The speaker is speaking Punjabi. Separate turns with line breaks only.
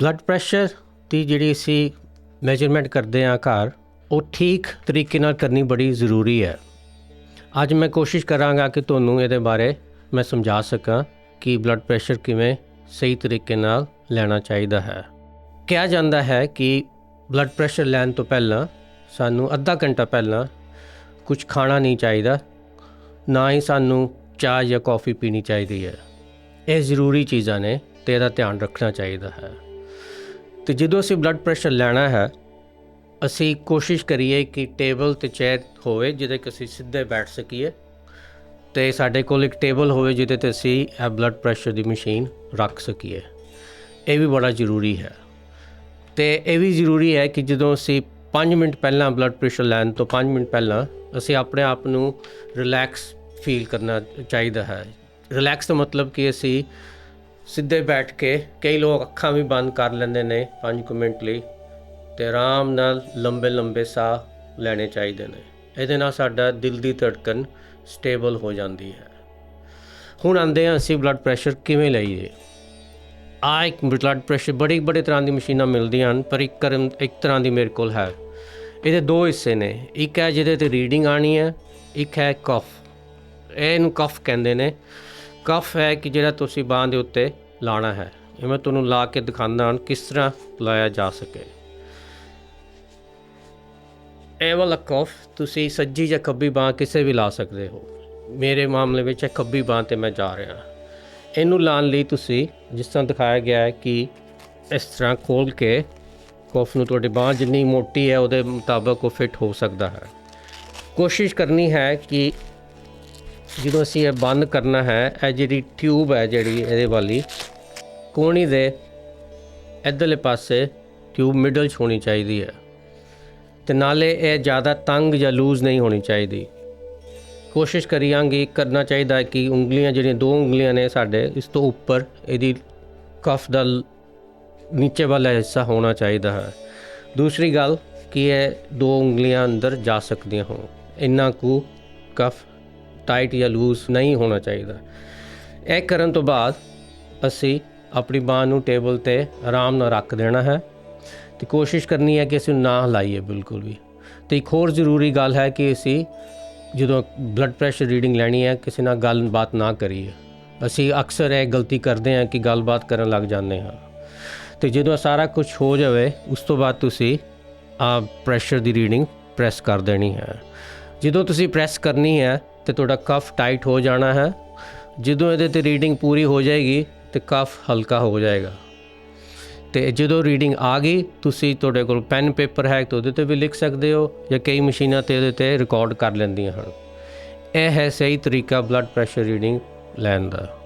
ਬਲੱਡ ਪ੍ਰੈਸ਼ਰ ਦੀ ਜਿਹੜੀ ਅਸੀਂ ਮੈਜ਼ਰਮੈਂਟ ਕਰਦੇ ਹਾਂ ਘਰ, ਉਹ ਠੀਕ ਤਰੀਕੇ ਨਾਲ ਕਰਨੀ ਬੜੀ ਜ਼ਰੂਰੀ ਹੈ। ਅੱਜ ਮੈਂ ਕੋਸ਼ਿਸ਼ ਕਰਾਂਗਾ ਕਿ ਤੁਹਾਨੂੰ ਇਹਦੇ ਬਾਰੇ ਮੈਂ ਸਮਝਾ ਸਕਾਂ ਕਿ ਬਲੱਡ ਪ੍ਰੈਸ਼ਰ ਕਿਵੇਂ ਸਹੀ ਤਰੀਕੇ ਨਾਲ ਲੈਣਾ ਚਾਹੀਦਾ ਹੈ। ਕਿਹਾ ਜਾਂਦਾ ਹੈ ਕਿ ਬਲੱਡ ਪ੍ਰੈਸ਼ਰ ਲੈਣ ਤੋਂ ਪਹਿਲਾਂ ਸਾਨੂੰ ਅੱਧਾ ਘੰਟਾ ਪਹਿਲਾਂ ਕੁਝ ਖਾਣਾ ਨਹੀਂ ਚਾਹੀਦਾ, ਨਾ ਹੀ ਸਾਨੂੰ ਚਾਹ ਜਾਂ ਕੌਫੀ ਪੀਣੀ ਚਾਹੀਦੀ ਹੈ। ਇਹ ਜ਼ਰੂਰੀ ਚੀਜ਼ਾਂ ਨੇ ਤੇ ਇਹਦਾ ਧਿਆਨ ਰੱਖਣਾ ਚਾਹੀਦਾ ਹੈ। ਤੇ ਜਦੋਂ ਅਸੀਂ ਬਲੱਡ ਪ੍ਰੈਸ਼ਰ ਲੈਣਾ ਹੈ, ਅਸੀਂ ਕੋਸ਼ਿਸ਼ ਕਰੀਏ ਕਿ ਟੇਬਲ ਤੇ ਚੇਅਰ ਹੋਵੇ ਜਿਹਦੇ ਕਿ ਅਸੀਂ ਸਿੱਧੇ ਬੈਠ ਸਕੀਏ ਤੇ ਸਾਡੇ ਕੋਲ ਇੱਕ ਟੇਬਲ ਹੋਵੇ ਜਿਹਦੇ ਤੇ ਅਸੀਂ ਇਹ ਬਲੱਡ ਪ੍ਰੈਸ਼ਰ ਦੀ ਮਸ਼ੀਨ ਰੱਖ ਸਕੀਏ। ਇਹ ਵੀ ਬੜਾ ਜ਼ਰੂਰੀ ਹੈ। ਤੇ ਇਹ ਵੀ ਜ਼ਰੂਰੀ ਹੈ ਕਿ ਜਦੋਂ ਅਸੀਂ 5 ਮਿੰਟ ਪਹਿਲਾਂ ਬਲੱਡ ਪ੍ਰੈਸ਼ਰ ਲੈਣ ਤੋਂ 5 ਮਿੰਟ ਪਹਿਲਾਂ ਅਸੀਂ ਆਪਣੇ ਆਪ ਨੂੰ ਰਿਲੈਕਸ ਫੀਲ ਕਰਨਾ ਚਾਹੀਦਾ ਹੈ। ਰਿਲੈਕਸ ਦਾ ਮਤਲਬ ਕਿ ਅਸੀਂ ਸਿੱਧੇ ਬੈਠ ਕੇ ਕਈ ਲੋਕ ਅੱਖਾਂ ਵੀ ਬੰਦ ਕਰ ਲੈਂਦੇ ਨੇ 5 ਮਿੰਟ ਲਈ ਤੇ ਆਰਾਮ ਨਾਲ ਲੰਬੇ ਲੰਬੇ ਸਾਹ ਲੈਣੇ ਚਾਹੀਦੇ ਨੇ। ਇਹਦੇ ਨਾਲ ਸਾਡਾ ਦਿਲ ਦੀ ਧੜਕਣ ਸਟੇਬਲ ਹੋ ਜਾਂਦੀ ਹੈ। ਹੁਣ ਆਂਦੇ ਹਾਂ ਅਸੀਂ ਬਲੱਡ ਪ੍ਰੈਸ਼ਰ ਕਿਵੇਂ ਲਈਏ? ਆ ਇੱਕ ਬਲੱਡ ਪ੍ਰੈਸ਼ਰ ਬੜੀ ਬੜੇ ਤਰ੍ਹਾਂ ਦੀ ਮਸ਼ੀਨਾਂ ਮਿਲਦੀਆਂ ਹਨ, ਪਰ ਇੱਕ ਕਰਨ ਇੱਕ ਤਰ੍ਹਾਂ ਦੀ ਮੇਰੇ ਕੋਲ ਹੈ। ਇਹਦੇ ਦੋ ਹਿੱਸੇ ਨੇ। ਇੱਕ ਹੈ ਜਿਹਦੇ ਤੇ ਰੀਡਿੰਗ ਆਣੀ ਹੈ, ਇੱਕ ਹੈ ਕਫ ਇਹਨੂੰ ਕਫ ਕਹਿੰਦੇ ਨੇ। ਕਫ ਹੈ ਕਿ ਜਿਹੜਾ ਤੁਸੀਂ ਬਾਂਹ ਦੇ ਉੱਤੇ ਲਾਣਾ ਹੈ। ਇਹ ਮੈਂ ਤੁਹਾਨੂੰ ਲਾ ਕੇ ਦਿਖਾਉਂਦਾ ਹਾਂ ਕਿਸ ਤਰ੍ਹਾਂ ਲਾਇਆ ਜਾ ਸਕੇ। ਇਹ ਵਾਲਾ ਕਫ ਤੁਸੀਂ ਸੱਜੀ ਜਾਂ ਖੱਬੀ ਬਾਂਹ ਕਿਸੇ ਵੀ ਲਾ ਸਕਦੇ ਹੋ। ਮੇਰੇ ਮਾਮਲੇ ਵਿੱਚ ਖੱਬੀ ਬਾਂਹ ਤੇ ਮੈਂ ਜਾ ਰਿਹਾ। ਇਹਨੂੰ ਲਾਉਣ ਲਈ ਤੁਸੀਂ ਜਿਸ ਤਰ੍ਹਾਂ ਦਿਖਾਇਆ ਗਿਆ ਹੈ ਕਿ ਇਸ ਤਰ੍ਹਾਂ ਖੋਲ ਕੇ ਕਫ ਨੂੰ ਤੁਹਾਡੀ ਬਾਂਹ ਜਿੰਨੀ ਮੋਟੀ ਹੈ ਉਹਦੇ ਮੁਤਾਬਕ ਉਹ ਫਿੱਟ ਹੋ ਸਕਦਾ ਹੈ। ਕੋਸ਼ਿਸ਼ ਕਰਨੀ ਹੈ ਕਿ ਜਦੋਂ ਅਸੀਂ ਇਹ ਬੰਦ ਕਰਨਾ ਹੈ, ਇਹ ਜਿਹੜੀ ਟਿਊਬ ਹੈ ਜਿਹੜੀ ਇਹਦੇ ਵਾਲੀ, ਕੋਣੀ ਦੇ ਇੱਧਰਲੇ ਪਾਸੇ ਟਿਊਬ ਮਿਡਲ 'ਚ ਹੋਣੀ ਚਾਹੀਦੀ ਹੈ। ਤੇ ਨਾਲੇ ਇਹ ਜ਼ਿਆਦਾ ਤੰਗ ਜਾਂ ਲੂਜ਼ ਨਹੀਂ ਹੋਣੀ ਚਾਹੀਦੀ। ਕੋਸ਼ਿਸ਼ ਕਰੀਆਂਗੇ, ਕਰਨਾ ਚਾਹੀਦਾ ਕਿ ਉਂਗਲੀਆਂ ਜਿਹੜੀਆਂ ਦੋ ਉਂਗਲੀਆਂ ਨੇ ਸਾਡੇ, ਇਸ ਤੋਂ ਉੱਪਰ ਇਹਦੀ ਕਫ ਦਾ ਨੀਚੇ ਵਾਲਾ ਹਿੱਸਾ ਹੋਣਾ ਚਾਹੀਦਾ ਹੈ। ਦੂਸਰੀ ਗੱਲ ਕਿ ਇਹ ਦੋ ਉਂਗਲੀਆਂ ਅੰਦਰ ਜਾ ਸਕਦੀਆਂ ਹੋਣ। ਇੰਨਾ ਕੁ ਕਫ ਟਾਈਟ ਜਾਂ ਲੂਜ਼ ਨਹੀਂ ਹੋਣਾ ਚਾਹੀਦਾ। ਇਹ ਕਰਨ ਤੋਂ ਬਾਅਦ ਅਸੀਂ ਆਪਣੀ ਬਾਂਹ ਨੂੰ ਟੇਬਲ ਤੇ ਆਰਾਮ ਨਾਲ ਰੱਖ ਦੇਣਾ ਹੈ ਤੇ ਕੋਸ਼ਿਸ਼ ਕਰਨੀ ਹੈ ਕਿ ਅਸੀਂ ਨਾ ਹਿਲਾਈਏ ਬਿਲਕੁਲ ਵੀ। ਤੇ ਇੱਕ ਹੋਰ ਜ਼ਰੂਰੀ ਗੱਲ ਹੈ ਕਿ ਅਸੀਂ ਜਦੋਂ ਬਲੱਡ ਪ੍ਰੈਸ਼ਰ ਰੀਡਿੰਗ ਲੈਣੀ ਹੈ, ਕਿਸੇ ਨਾਲ ਗੱਲਬਾਤ ਨਾ ਕਰੀਏ। ਅਸੀਂ ਅਕਸਰ ਇਹ ਗਲਤੀ ਕਰਦੇ ਹਾਂ ਕਿ ਗੱਲਬਾਤ ਕਰਨ ਲੱਗ ਜਾਂਦੇ ਹਾਂ। ਤੇ ਜਦੋਂ ਸਾਰਾ ਕੁਝ ਹੋ ਜਾਵੇ, ਉਸ ਤੋਂ ਬਾਅਦ ਤੁਸੀਂ ਆ ਪ੍ਰੈਸ਼ਰ ਦੀ ਰੀਡਿੰਗ ਪ੍ਰੈਸ ਕਰ ਦੇਣੀ ਹੈ। ਜਦੋਂ ਤੁਸੀਂ ਪ੍ਰੈਸ ਕਰਨੀ ਹੈ ਤੇ ਤੁਹਾਡਾ ਕਫ ਟਾਈਟ ਹੋ ਜਾਣਾ ਹੈ। ਜਦੋਂ ਇਹਦੇ ਤੇ ਰੀਡਿੰਗ ਪੂਰੀ ਹੋ ਜਾਏਗੀ, ਤੇ ਕਫ ਹਲਕਾ ਹੋ ਜਾਏਗਾ। ਤੇ ਜਦੋਂ ਰੀਡਿੰਗ ਆ ਗਈ, ਤੁਸੀਂ ਤੁਹਾਡੇ ਕੋਲ ਪੈਨ ਪੇਪਰ ਹੈ ਤਾਂ ਉਹਦੇ ਤੇ ਵੀ ਲਿਖ ਸਕਦੇ ਹੋ ਜਾਂ ਕਈ ਮਸ਼ੀਨਾਂ ਤੇ ਉਹਦੇ ਤੇ ਰਿਕਾਰਡ ਕਰ ਲੈਂਦੀਆਂ ਹਨ। ਇਹ ਹੈ ਸਹੀ ਤਰੀਕਾ ਬਲੱਡ ਪ੍ਰੈਸ਼ਰ ਰੀਡਿੰਗ ਲੈਣ ਦਾ।